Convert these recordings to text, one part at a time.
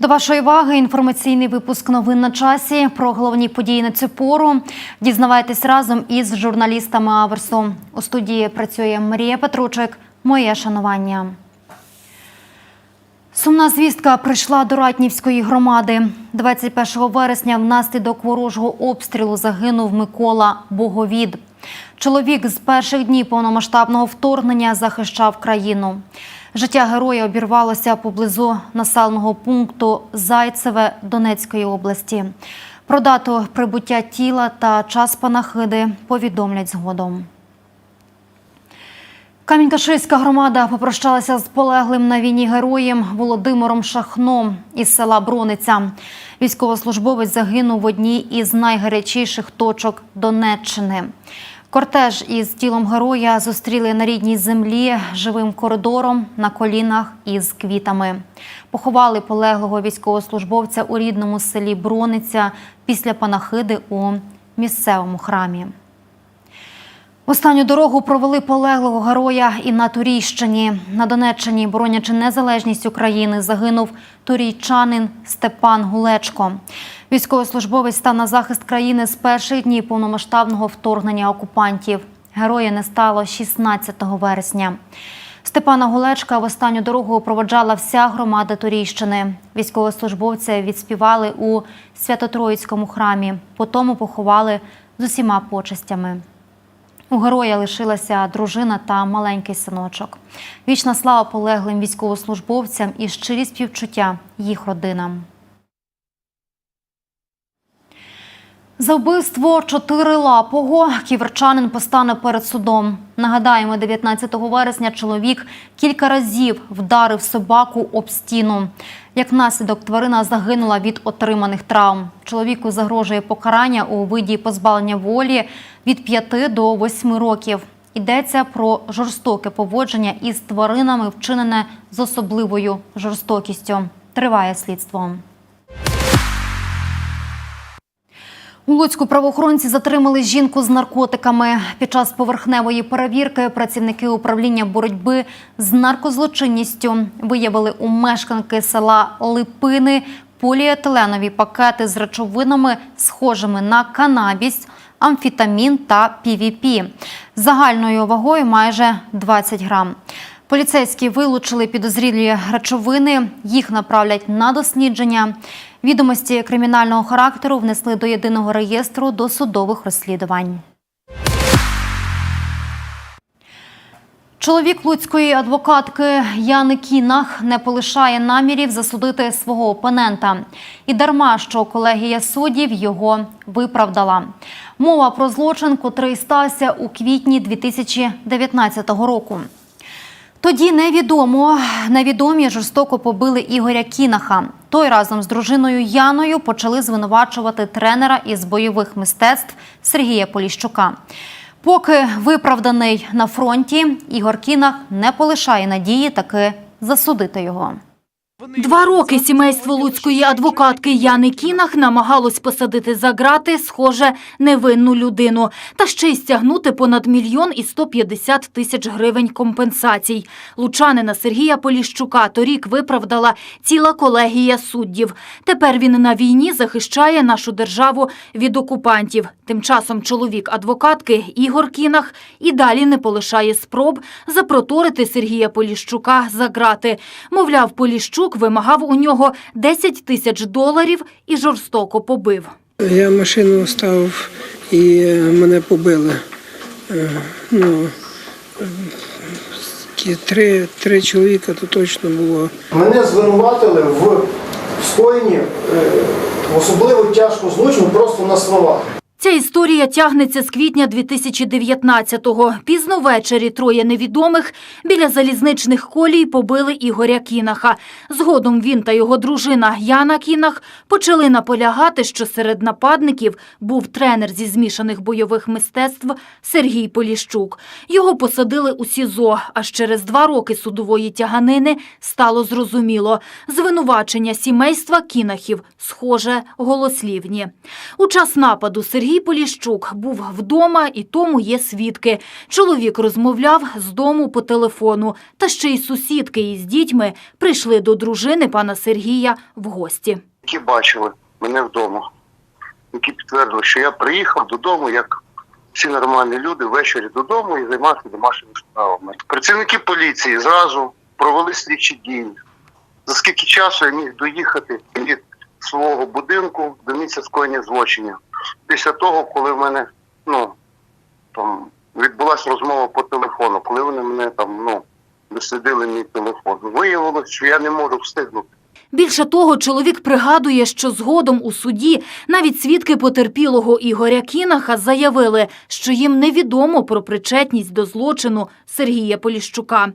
До вашої уваги інформаційний випуск новин на часі про головні події на цю пору. Дізнавайтесь разом із журналістами Аверсу. У студії працює Марія Петручик. Моє шанування. Сумна звістка прийшла до Ратнівської громади. 21 вересня внаслідок ворожого обстрілу загинув Микола Боговід. Чоловік з перших днів повномасштабного вторгнення захищав країну. Життя героя обірвалося поблизу населеного пункту Зайцеве Донецької області. Про дату прибуття тіла та час панахиди повідомлять згодом. Камінь-Каширська громада попрощалася з полеглим на війні героєм Володимиром Шахном із села Брониця. Військовослужбовець загинув в одній із найгарячіших точок Донеччини. Кортеж із тілом героя зустріли на рідній землі живим коридором на колінах із квітами. Поховали полеглого військовослужбовця у рідному селі Брониця після панахиди у місцевому храмі. Останню дорогу провели полеглого героя і на Турійщині. На Донеччині, боронячи незалежність України, загинув турійчанин Степан Гулечко. Військовослужбовець став на захист країни з перших днів повномасштабного вторгнення окупантів. Героя не стало 16 вересня. Степана Гулечка в останню дорогу проводжала вся громада Турійщини. Військовослужбовця відспівали у Свято-Троїцькому храмі. Потім поховали з усіма почестями. У героя лишилася дружина та маленький синочок. Вічна слава полеглим військовослужбовцям і щирі співчуття їх родинам. За вбивство чотирилапого ківерчанин постане перед судом. Нагадаємо, 19 вересня чоловік кілька разів вдарив собаку об стіну. Як наслідок, тварина загинула від отриманих травм. Чоловіку загрожує покарання у виді позбавлення волі від 5 до 8 років. Йдеться про жорстоке поводження із тваринами, вчинене з особливою жорстокістю. Триває слідство. У Луцьку правоохоронці затримали жінку з наркотиками. Під час поверхневої перевірки працівники управління боротьби з наркозлочинністю виявили у мешканки села Липини поліетиленові пакети з речовинами, схожими на канабіс, амфітамін та ПВП. Загальною вагою майже 20 грам. Поліцейські вилучили підозрілі речовини, їх направлять на дослідження. Відомості кримінального характеру внесли до єдиного реєстру досудових розслідувань. Чоловік луцької адвокатки Яни Кінах не полишає намірів засудити свого опонента. І дарма, що колегія суддів його виправдала. Мова про злочин, котрий стався у квітні 2019 року. Тоді невідомо невідомі жорстоко побили Ігоря Кінаха. Той разом з дружиною Яною почали звинувачувати тренера із бойових мистецтв Сергія Поліщука. Поки виправданий на фронті, Ігор Кінах не полишає надії таки засудити його. Два роки сімейство луцької адвокатки Яни Кінах намагалось посадити за грати, схоже, невинну людину. Та ще й стягнути понад мільйон і 150 тисяч гривень компенсацій. Лучанина Сергія Поліщука торік виправдала ціла колегія суддів. Тепер він на війні захищає нашу державу від окупантів. Тим часом чоловік адвокатки Ігор Кінах і далі не полишає спроб запроторити Сергія Поліщука за грати. Мовляв, Поліщук вимагав у нього 10 тисяч доларів і жорстоко побив. Я машину ставив і е, мене побили. Е, Ну, три, три чоловіка то точно було. Мене звинуватили в скоєнні е, особливо тяжкого злочину просто на словах. Ця історія тягнеться з квітня 2019-го. Пізно ввечері троє невідомих біля залізничних колій побили Ігоря Кінаха. Згодом він та його дружина Яна Кінах почали наполягати, що серед нападників був тренер зі змішаних бойових мистецтв Сергій Поліщук. Його посадили у СІЗО, аж через два роки судової тяганини стало зрозуміло. Звинувачення сімейства Кінахів, схоже, голослівні. У час нападу Сергій Сергій Поліщук був вдома, і тому є свідки. Чоловік розмовляв з дому по телефону, та ще й сусідки із дітьми прийшли до дружини пана Сергія в гості. які бачили мене вдома, які підтвердили, що я приїхав додому, як всі нормальні люди, ввечері додому і займався домашніми справами. Працівники поліції зразу провели слідчі дії. За скільки часу я міг доїхати від свого будинку до місця скоєння злочинів. Після того, коли в мене ну, там, відбулася розмова по телефону, коли вони мене там ну, дослідили мій телефон. Виявилось, що я не можу встигнути. Більше того, чоловік пригадує, що згодом у суді навіть свідки потерпілого Ігоря Кінаха заявили, що їм невідомо про причетність до злочину Сергія Поліщука.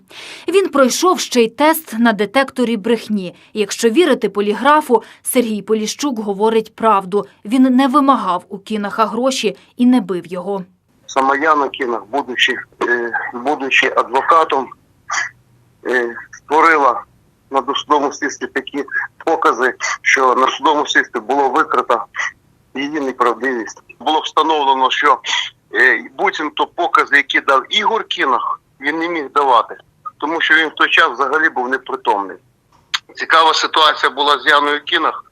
Він пройшов ще й тест на детекторі брехні. Якщо вірити поліграфу, Сергій Поліщук говорить правду. Він не вимагав у Кінаха гроші і не бив його. сама Яна Кінах, будучи, е, будучи адвокатом, е, створила на досудовому слідстві такі покази, що на судовому слідстві було викрито її неправдивість. Було встановлено, що е, буцімто покази, які дав Ігор Кінах, він не міг давати, тому що він в той час взагалі був непритомний. Цікава ситуація була з Яною Кінах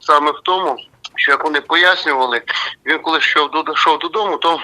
саме в тому, що як вони пояснювали, він коли йшов дод- йшов додому, то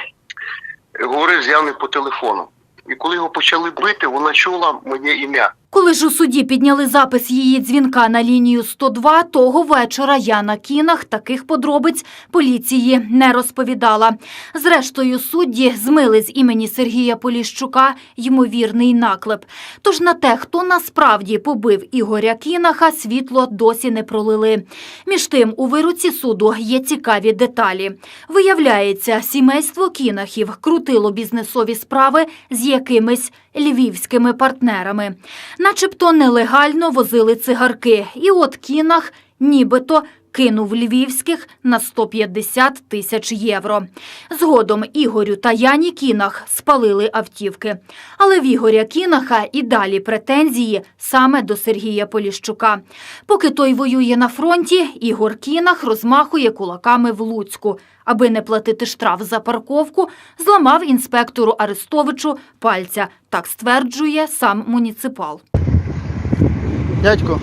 говорив з Яною по телефону. І коли його почали бити, вона чула моє ім'я. Коли ж у суді підняли запис її дзвінка на лінію 102, того вечора Яна Кінах таких подробиць поліції не розповідала. Зрештою, судді змили з імені Сергія Поліщука ймовірний наклеп. Тож на те, хто насправді побив Ігоря Кінаха, світло досі не пролили. Між тим, у вируці суду є цікаві деталі. Виявляється, сімейство Кінахів крутило бізнесові справи з якимись львівськими партнерами. Начебто нелегально возили цигарки. І от Кінах нібито кинув львівських на 150 тисяч євро. Згодом Ігорю та Яні Кінах спалили автівки. Але в Ігоря Кінаха і далі претензії саме до Сергія Поліщука. Поки той воює на фронті, Ігор Кінах розмахує кулаками в Луцьку. Аби не платити штраф за парковку, зламав інспектору Арестовичу пальця. Так стверджує сам муніципал. Дядько,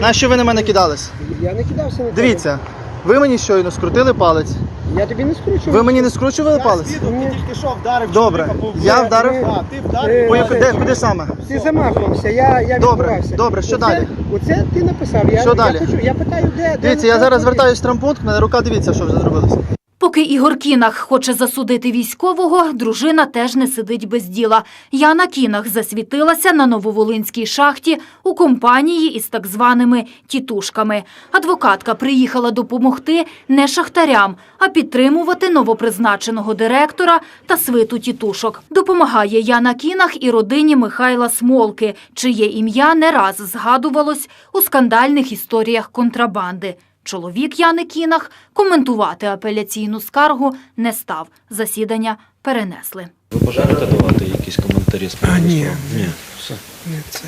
на що ви на мене кидались? Я не кидався на тебе. Дивіться, ви мені щойно скрутили палець. Я тобі не скручував. Ви мені не скручували палець? Ти тільки що вдарив Добре. чоловіка по Я вдарив? А, ти Е, вдарив? По яку- де, куди саме? Ти замахувався, я, я Добре, відбувався. добре, що оце, далі? Оце ти написав. Я, Що я далі? Хочу, я питаю, де. де Дивіться, я зараз вертаюсь в трампункт, мене рука дивіться, що вже зробилося. Поки Ігор Кінах хоче засудити військового, дружина теж не сидить без діла. Яна Кінах засвітилася на Нововолинській шахті у компанії із так званими тітушками. Адвокатка приїхала допомогти не шахтарям, а підтримувати новопризначеного директора та свиту тітушок. Допомагає Яна Кінах і родині Михайла Смолки, чиє ім'я не раз згадувалось у скандальних історіях контрабанди. Чоловік Яни Кінах коментувати апеляційну скаргу не став. Засідання перенесли. Ви бажаєте давати якісь коментарі з А, ні. Ні. Все. Не це.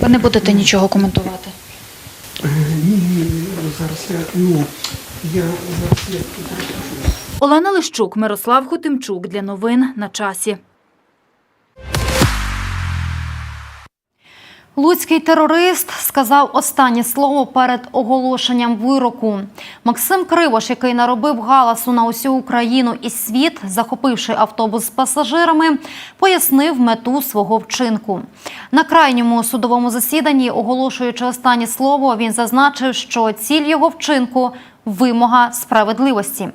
Ви не будете нічого коментувати. Е, Ні, ні, ні, зараз я, ну, я зараз я. Олена Лищук, Мирослав Хотимчук для новин на часі. Луцький терорист сказав останнє слово перед оголошенням вироку. Максим Кривош, який наробив галасу на усю Україну і світ, захопивши автобус з пасажирами, пояснив мету свого вчинку. На крайньому судовому засіданні, оголошуючи останнє слово, він зазначив, що ціль його вчинку вимога справедливості.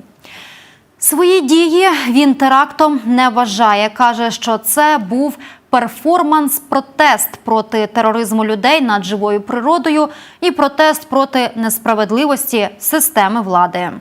Свої дії він терактом не вважає. Каже, що це був перформанс-протест проти тероризму людей над живою природою і протест проти несправедливості системи влади.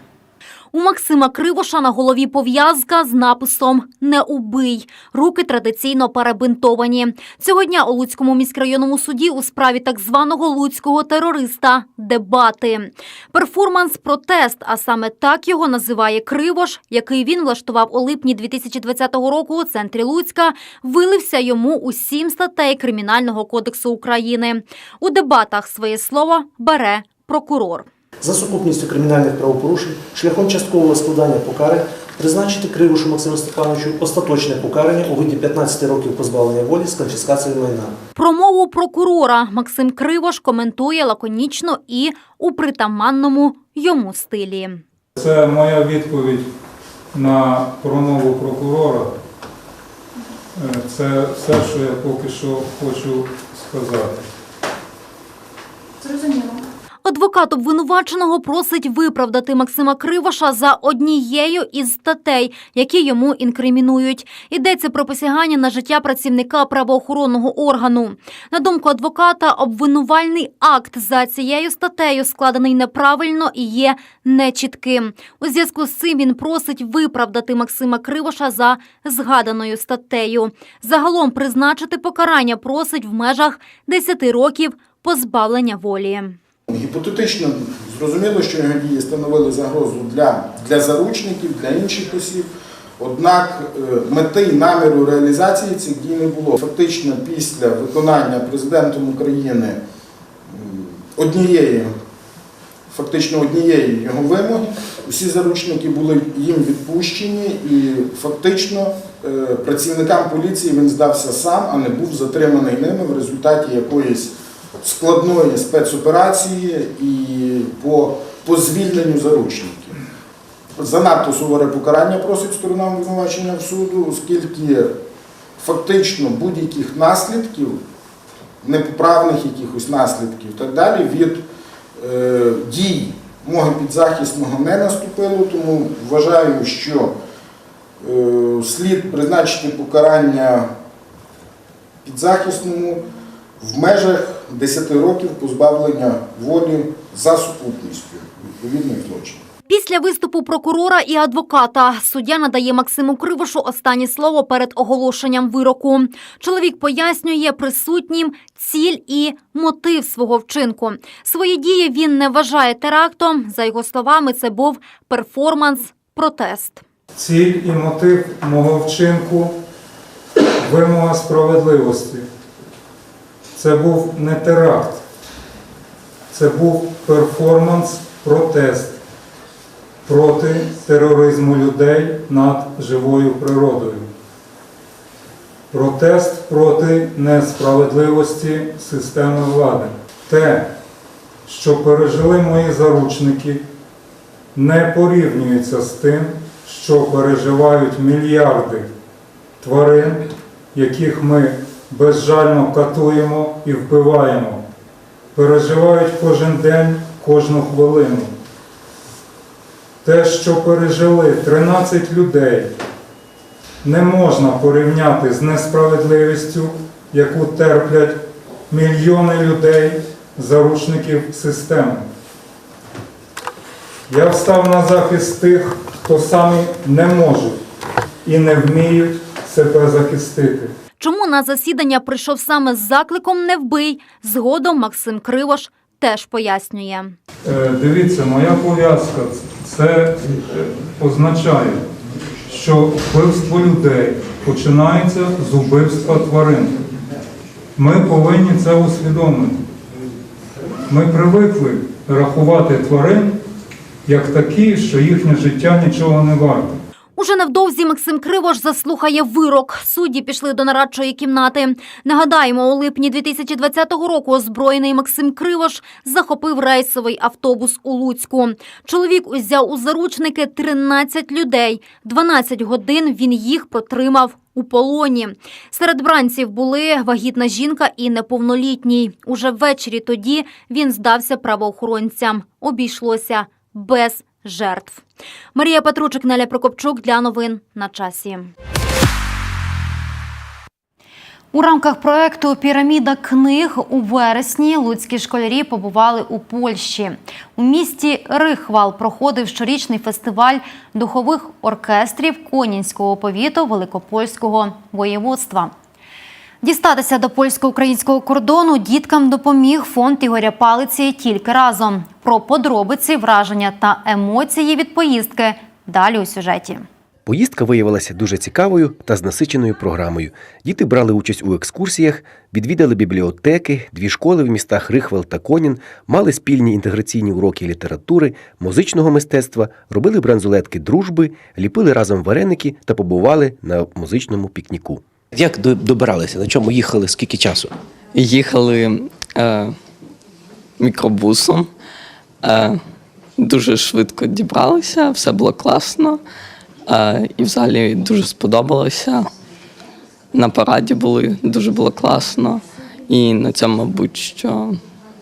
У Максима Кривоша на голові пов'язка з написом Не убий. Руки традиційно перебинтовані. Цього дня у Луцькому міськрайонному суді у справі так званого луцького терориста дебати. Перформанс-протест, а саме так його називає Кривош, який він влаштував у липні 2020 року у центрі Луцька, вилився йому у сім статей Кримінального кодексу України. У дебатах своє слово бере прокурор. За сукупністю кримінальних правопорушень шляхом часткового складання покарань призначити Кривушу Максиму Степановичу остаточне покарання у виді 15 років позбавлення волі з конфіскацією майна. Промову прокурора Максим Кривош коментує лаконічно і у притаманному йому стилі. Це моя відповідь на промову прокурора. Е, Це все, що я поки що хочу сказати. Адвокат обвинуваченого просить виправдати Максима Кривоша за однією із статей, які йому інкримінують. Йдеться про посягання на життя працівника правоохоронного органу. На думку адвоката, обвинувальний акт за цією статтею складений неправильно і є нечітким. У зв'язку з цим він просить виправдати Максима Кривоша за згаданою статтею. Загалом призначити покарання просить в межах 10 років позбавлення волі. Гіпотетично зрозуміло, що його дії становили загрозу для, для заручників, для інших осіб. Однак е, мети і наміру реалізації цих дій не було. Фактично, після виконання президентом України однієї, фактично однієї його вимоги, усі заручники були їм відпущені, і фактично е, працівникам поліції він здався сам, а не був затриманий ними в результаті якоїсь складної спецоперації і по, по звільненню заручників. Занадто суворе покарання просить сторона обвинувачення в суду, оскільки фактично будь-яких наслідків, непоправних якихось наслідків і так далі від е, дій мого підзахисного не наступило, тому вважаю, що е, слід призначити покарання підзахисному в межах 10 років позбавлення волі за сукупністю відповідних злочинів. Після виступу прокурора і адвоката суддя надає Максиму Кривошу останнє слово перед оголошенням вироку. Чоловік пояснює присутнім ціль і мотив свого вчинку. Свої дії він не вважає терактом. За його словами, це був перформанс-протест. Ціль і мотив мого вчинку вимога справедливості. Це був не теракт, це був перформанс-протест проти тероризму людей над живою природою. Протест проти несправедливості системи влади. Те, що пережили мої заручники, не порівнюється з тим, що переживають мільярди тварин, яких ми безжально катуємо і вбиваємо, переживають кожен день, кожну хвилину. Те, що пережили 13 людей, не можна порівняти з несправедливістю, яку терплять мільйони людей, заручників системи. Я встав на захист тих, хто самі не можуть і не вміють себе захистити. Чому на засідання прийшов саме з закликом «Не вбий», згодом Максим Кривош теж пояснює. Е, Дивіться, моя пов'язка це е, означає, що вбивство людей починається з вбивства тварин. Ми повинні це усвідомити. Ми привикли рахувати тварин як такі, що їхнє життя нічого не варте. Уже невдовзі Максим Кривош заслухає вирок. Судді пішли до нарадчої кімнати. Нагадаємо, у липні 2020 року озброєний Максим Кривош захопив рейсовий автобус у Луцьку. Чоловік узяв у заручники 13 людей. 12 годин він їх протримав у полоні. Серед бранців були вагітна жінка і неповнолітній. Уже ввечері тоді він здався правоохоронцям. Обійшлося без жертв. Марія Петручик, Неля Прокопчук для новин на часі. У рамках проекту Піраміда книг у вересні луцькі школярі побували у Польщі. У місті Рихвал проходив щорічний фестиваль духових оркестрів Конінського повіту Великопольського воєводства. Дістатися до польсько-українського кордону діткам допоміг фонд Ігоря Палиці тільки разом. Про подробиці, враження та емоції від поїздки далі у сюжеті. Поїздка виявилася дуже цікавою та з насиченою програмою. Діти брали участь у екскурсіях, відвідали бібліотеки, дві школи в містах Рихвел та Конін, мали спільні інтеграційні уроки літератури, музичного мистецтва, робили бранзолетки дружби, ліпили разом вареники та побували на музичному пікніку. Як добиралися? На чому їхали? Скільки часу? Їхали е, мікробусом, е, дуже швидко дібралися, все було класно. Е, і взагалі дуже сподобалося. На параді були, дуже було класно. І на цьому, мабуть, що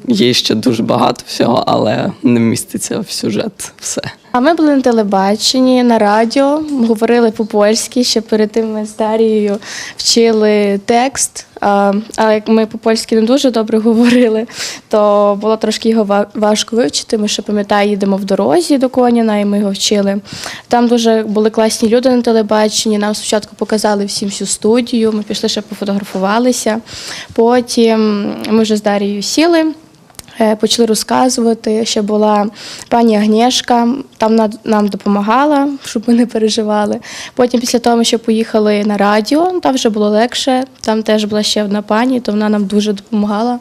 є ще дуже багато всього, але не вміститься в сюжет все. А ми були на телебаченні, на радіо, говорили по-польськи. Ще перед тим ми з Дарією вчили текст. А, а як ми по-польськи не дуже добре говорили, то було трошки його важко вивчити. Ми ще пам'ятаю, їдемо в дорозі до Коніна, і ми його вчили. Там дуже були класні люди на телебаченні. Нам спочатку показали всім всю студію. Ми пішли ще пофотографувалися. Потім ми вже з Дарією сіли. Е, Почали розказувати, ще була пані Агнєшка, там нам допомагала, щоб ми не переживали. Потім, після того, ще поїхали на радіо, там вже було легше. Там теж була ще одна пані, то вона нам дуже допомагала,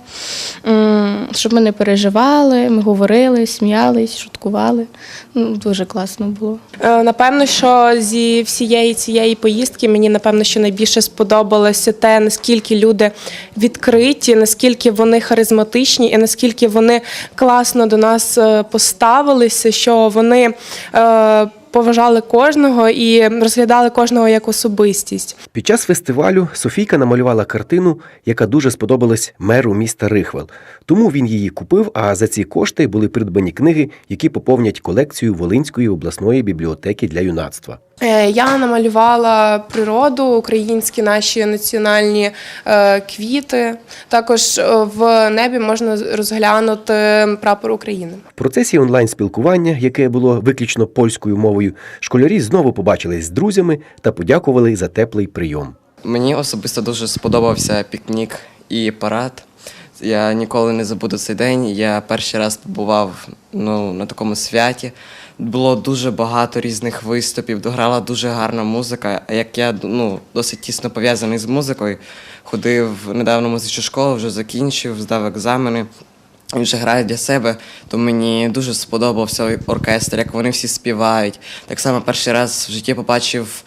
щоб ми не переживали, ми говорили, сміялись, шуткували. Ну, Дуже класно було. Е, Напевно, що зі всієї цієї поїздки мені напевно, що найбільше сподобалося те, наскільки люди відкриті, наскільки вони харизматичні і наскільки вони класно до нас е, поставилися, що вони е, поважали кожного і розглядали кожного як особистість. Під час фестивалю Софійка намалювала картину, яка дуже сподобалась меру міста Рихвел. Тому він її купив, а за ці кошти були придбані книги, які поповнять колекцію Волинської обласної бібліотеки для юнацтва. Е, Я намалювала природу, українські наші національні е, квіти. Також е, в небі можна розглянути прапор України. В процесі онлайн-спілкування, яке було виключно польською мовою, школярі знову побачились з друзями та подякували за теплий прийом. Мені особисто дуже сподобався пікнік і парад. Я ніколи не забуду цей день. Я перший раз побував ну, на такому святі. Було дуже багато різних виступів, грала дуже гарна музика. Як я ну, досить тісно пов'язаний з музикою, ходив недавно музичну школу, вже закінчив, здав екзамени. І вже грає для себе, то мені дуже сподобався оркестр, як вони всі співають. Так само перший раз в житті побачив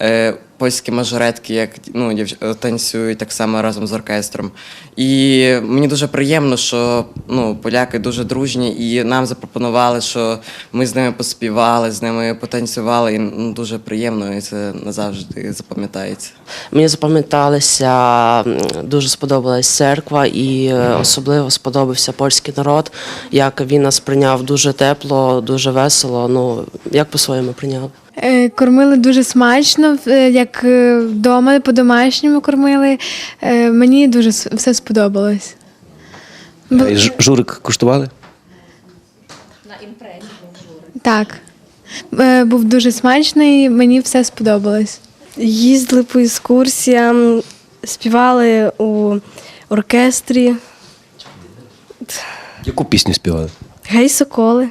е, польські мажоретки, як ну, дівч- е, танцюють так само разом з оркестром. І мені дуже приємно, що ну, поляки дуже дружні, і нам запропонували, що ми з ними поспівали, з ними потанцювали. І ну, дуже приємно, і це назавжди запам'ятається. Мені запам'яталися, дуже сподобалась церква і е, особливо сподобався польський народ, як він нас прийняв дуже тепло, дуже весело. Ну як по-своєму прийняв. Е, Кормили дуже смачно, е, як е, вдома по-домашньому кормили. Мені дуже все сподобалось. Бу- Е, Ж- Журик? Так. Був дуже смачний, мені все сподобалось. Їздили по екскурсіям, співали у оркестрі. Яку пісню співали? Гей, соколи.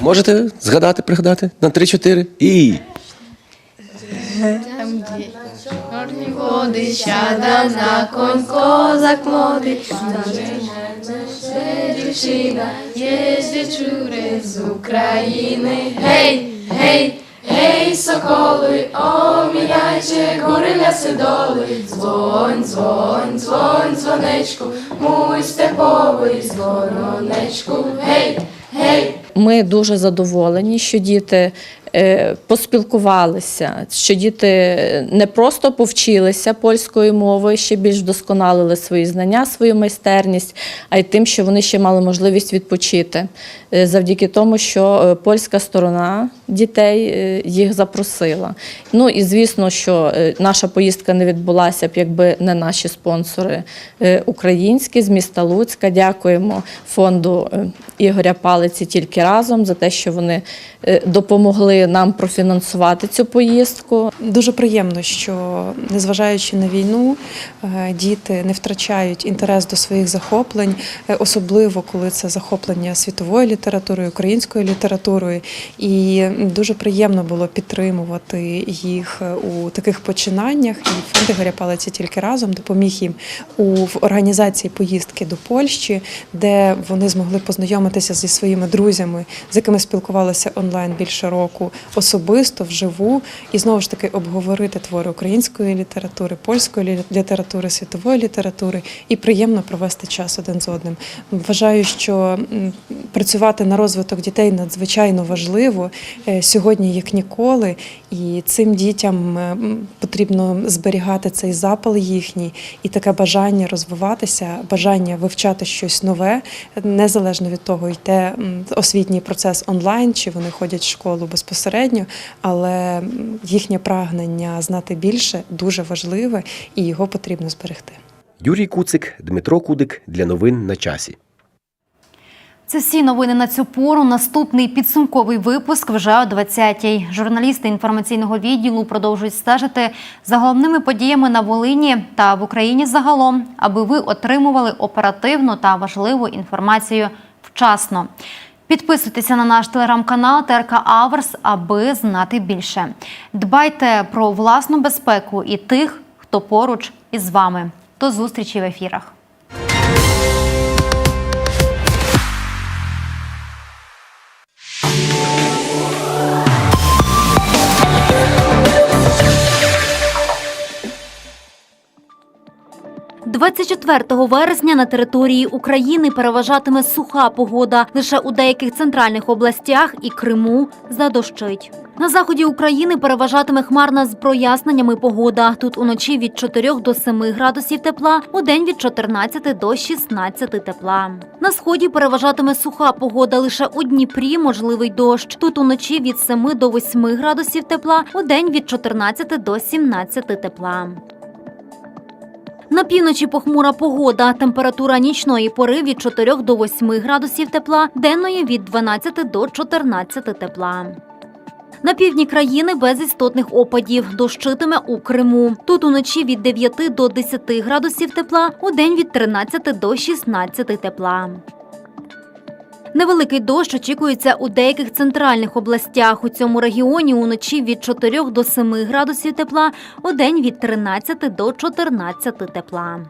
Можете згадати, пригадати? На 3-4? І. Води сяда на конь козак молодий, дівчина, є вечури з України. Гей, гей, гей, соколи, оміняйте гори ляси доли. Дзвонь, дзвонь, дзвонь, дзвонечку, муй степовий дзвонечку. Гей, гей. Ми дуже задоволені, що діти е, поспілкувалися, що діти не просто повчилися польської мови, ще більш вдосконалили свої знання, свою майстерність, а й тим, що вони ще мали можливість відпочити е, завдяки тому, що е, польська сторона дітей їх запросила. Ну і звісно, що наша поїздка не відбулася б, якби не наші спонсори українські з міста Луцька. Дякуємо фонду е, Ігоря Палиці тільки разом за те, що вони е, допомогли нам профінансувати цю поїздку. Дуже приємно, що незважаючи на війну, е, діти не втрачають інтерес до своїх захоплень, особливо коли це захоплення світовою літературою, українською літературою. І дуже приємно було підтримувати їх у таких починаннях. І фонд Ігоря Палиця тільки разом допоміг їм у в організації поїздки до Польщі, де вони змогли познайомитися зі своїми друзями, з якими спілкувалися онлайн більше року, особисто вживу, і знову ж таки обговорити твори української літератури, польської літератури, світової літератури і приємно провести час один з одним. Вважаю, що працювати на розвиток дітей надзвичайно важливо е, сьогодні, як ніколи, і цим дітям потрібно зберігати цей запал їхній і таке бажання розвиватися, бажання вивчати щось нове, незалежно від того, йде освітній процес онлайн, чи вони ходять в школу безпосередньо, але їхнє прагнення знати більше дуже важливе і його потрібно зберегти. Юрій Куцик, Дмитро Кудик для новин на часі. Це всі новини на цю пору. Наступний підсумковий випуск вже о 20-й. Журналісти інформаційного відділу продовжують стежити за головними подіями на Волині та в Україні загалом, аби ви отримували оперативну та важливу інформацію вчасно. Підписуйтеся на наш телеграм-канал ТРК Аверс, аби знати більше. Дбайте про власну безпеку і тих, хто поруч із вами. До зустрічі в ефірах. – 24 вересня на території України переважатиме суха погода. Лише у деяких центральних областях і Криму задощить. На заході України переважатиме хмарна з проясненнями погода. Тут уночі від 4 до 7 градусів тепла, у день від 14 до 16 тепла. На сході переважатиме суха погода. Лише у Дніпрі можливий дощ. Тут уночі від 7 до 8 градусів тепла, у день від 14 до 17 тепла. На півночі похмура погода. Температура нічної пори від 4 до 8 градусів тепла, денної від 12 до 14 тепла. На півдні країни без істотних опадів. Дощитиме у Криму. Тут уночі від 9 до 10 градусів тепла, у день від 13 до 16 тепла. Невеликий дощ очікується у деяких центральних областях. У цьому регіоні уночі від 4 до 7 градусів тепла, у день від 13 до 14 тепла.